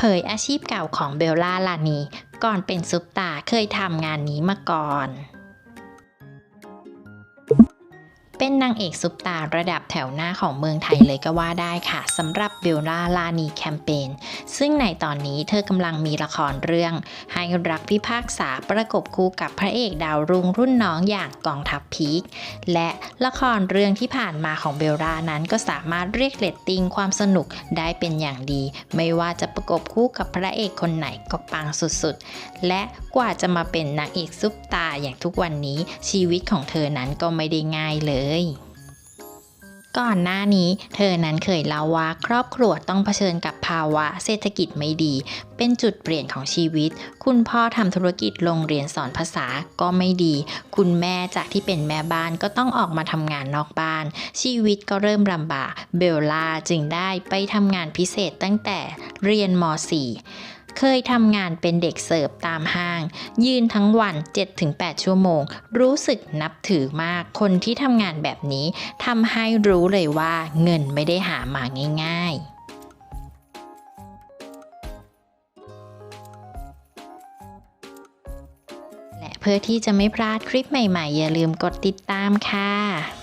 เผยอาชีพเก่าของเบลล่าลานี ก่อนเป็นซุปตาเคยทำงานนี้มาก่อน เป็นนางเอกซุปตาระดับแถวหน้าของเมืองไทยเลยก็ว่าได้ค่ะสำหรับเบลล่าลานีแคมเปญซึ่งในตอนนี้เธอกำลังมีละครเรื่อง ให้รักพิพากษาประกบคู่กับพระเอกดาวรุ่งรุ่นน้องอย่างกองทัพพีคและละครเรื่องที่ผ่านมาของเบลล่านั้นก็สามารถเรียกเรตติ้งความสนุกได้เป็นอย่างดี ไม่ว่าจะประกบคู่กับพระเอกคนไหนก็ปังสุดๆ และกว่าจะมาเป็นนางเอกซุปตาอย่างทุกวันนี้ชีวิตของเธอนั้นก็ไม่ได้ง่ายเลยก่อนหน้านี้เธอนั้นเคยเล่าว่าครอบครัวต้องเผชิญกับภาวะเศรษฐกิจไม่ดี เป็นจุดเปลี่ยนของชีวิต คุณพ่อทำธุรกิจโรงเรียนสอนภาษาก็ไม่ดี คุณแม่จากที่เป็นแม่บ้านก็ต้องออกมาทำงานนอกบ้าน ชีวิตก็เริ่มลำบาก เบลล่าจึงได้ไปทำงานพิเศษตั้งแต่เรียนม .4 เคยทำงานเป็นเด็กเสิร์ฟตามห้าง ยืนทั้งวัน 7-8 ชั่วโมง รู้สึกนับถือมาก คนที่ทำงานแบบนี้ทำให้รู้เลยว่าเงินไม่ได้หามาง่ายๆและเพื่อที่จะไม่พลาดคลิปใหม่ๆ อย่าลืมกดติดตามค่ะ